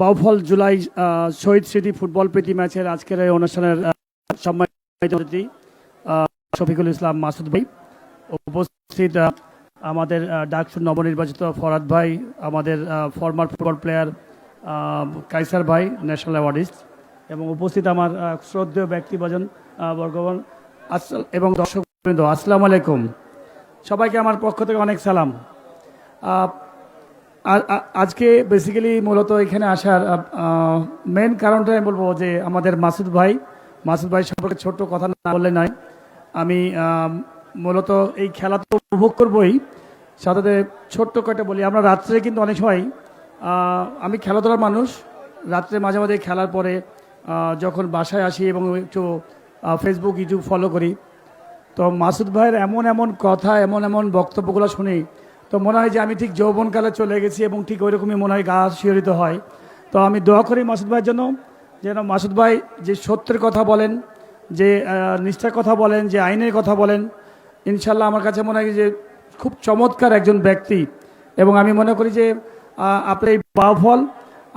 বাউফল জুলাই শহীদ স্মৃতি ফুটবল প্রীতি ম্যাচের আজকের এই অনুষ্ঠানের সম্মানিত অতিথি শফিকুল ইসলাম মাসুদ ভাই। উপস্থিত আমাদের ডাকসুর নবনির্বাচিত ফরাদ ভাই, আমাদের ফর্মার ফুটবল প্লেয়ার কাইসার ভাই ন্যাশনাল অ্যাওয়ার্ডিস্ট এবং উপস্থিত আমার শ্রদ্ধেয় ব্যক্তিবজন বর্গবান এবং দর্শক আসসালামু আলাইকুম। সবাইকে আমার পক্ষ থেকে অনেক সালাম। আজকে বেসিক্যালি মূলত এখানে আসার মেন কারণটা আমি বলব যে আমাদের মাসুদ ভাই মাসুদ ভাই সম্পর্কে ছোট্ট কথা না বললে নয়। আমি মূলত এই খেলা তো উপভোগ করবই। সাথে ছোট্ট কয়েকটা বলি, আমরা রাত্রে কিন্তু অনেক সময় আমি খেলাধুলার মানুষ। রাত্রে মাঝে মাঝে খেলার পরে যখন বাসায় আসি এবং একটু ফেসবুক ইউটিউব ফলো করি। তো মাসুদ ভাইয়ের এমন এমন কথা, এমন এমন বক্তব্যগুলো শুনি তো মনে হয় যে আমি ঠিক যৌবনকালে চলে গেছি এবং ঠিক ওইরকমই মনে হয় গা শিহরিত হয়। তো আমি দোয়া করি মাসুদ ভাইয়ের জন্য, যেন মাসুদ ভাই যে সত্যের কথা বলেন, যে নিষ্ঠার কথা বলেন, যে আইনের কথা বলেন ইনশাল্লাহ আমার কাছে মনে হয় যে খুব চমৎকার একজন ব্যক্তি। এবং আমি মনে করি যে আপনার এই বাউফল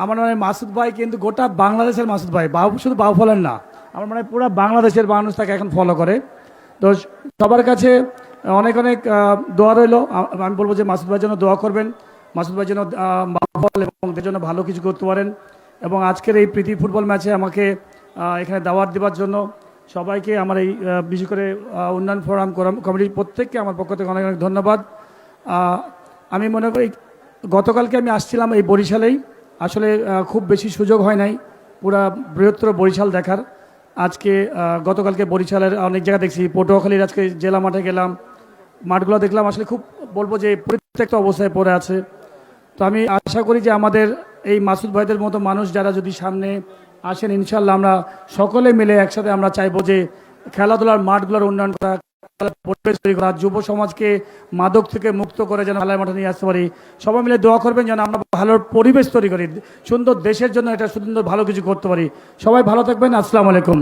আমার মনে হয় মাসুদ ভাই কিন্তু গোটা বাংলাদেশের মাসুদ ভাই। বাউ শুধু বাউফলের না, আমার মনে হয় পুরো বাংলাদেশের মানুষ তাকে এখন ফলো করে। তো সবার কাছে অনেক অনেক দোয়া রইল। আমি বলব যে মাসুদ ভাইয়ের জন্য দোয়া করবেন। মাসুদ ভাই যেন আহ, এবং ওদের জন্য ভালো কিছু করতে পারেন। এবং আজকের এই প্রীতি ফুটবল ম্যাচে আমাকে এখানে দাওয়াত দেওয়ার জন্য সবাইকে আমার এই বিশেষ করে উন্নয়ন ফোরাম কমিটির প্রত্যেককে আমার পক্ষ থেকে অনেক অনেক ধন্যবাদ। আমি মনে করি গতকালকে আমি আসছিলাম এই বরিশালেই। আসলে খুব বেশি সুযোগ হয় নাই। পুরা বৃহত্তর বরিশাল দেখার। আজকে গতকালকে বরিশালের অনেক জায়গা দেখছি। পটুয়াখালীর আজকে জেলা মাঠে গেলাম। মাঠগুলো দেখলাম, আসলে খুব বলব যে প্রত্যেকটা অবস্থায় পড়ে আছে। তো আমি আশা করি যে আমাদের এই মাসুদ ভাইদের মতো মানুষ যারা যদি সামনে আসেন ইনশাল্লাহ আমরা সকলে মিলে একসাথে আমরা চাইব যে খেলাধুলার মাঠগুলোর উন্নয়ন করা পরিবেশ তৈরি করা, যুব সমাজকে মাদক থেকে মুক্ত করে যেন খেলার মাঠে নিয়ে আসতে পারি। সবাই মিলে দোয়া করবেন যেন আমরা ভালো পরিবেশ তৈরি করি, সুন্দর দেশের জন্য এটা সুন্দর ভালো কিছু করতে পারি। সবাই ভালো থাকবেন, আসসালামু আলাইকুম।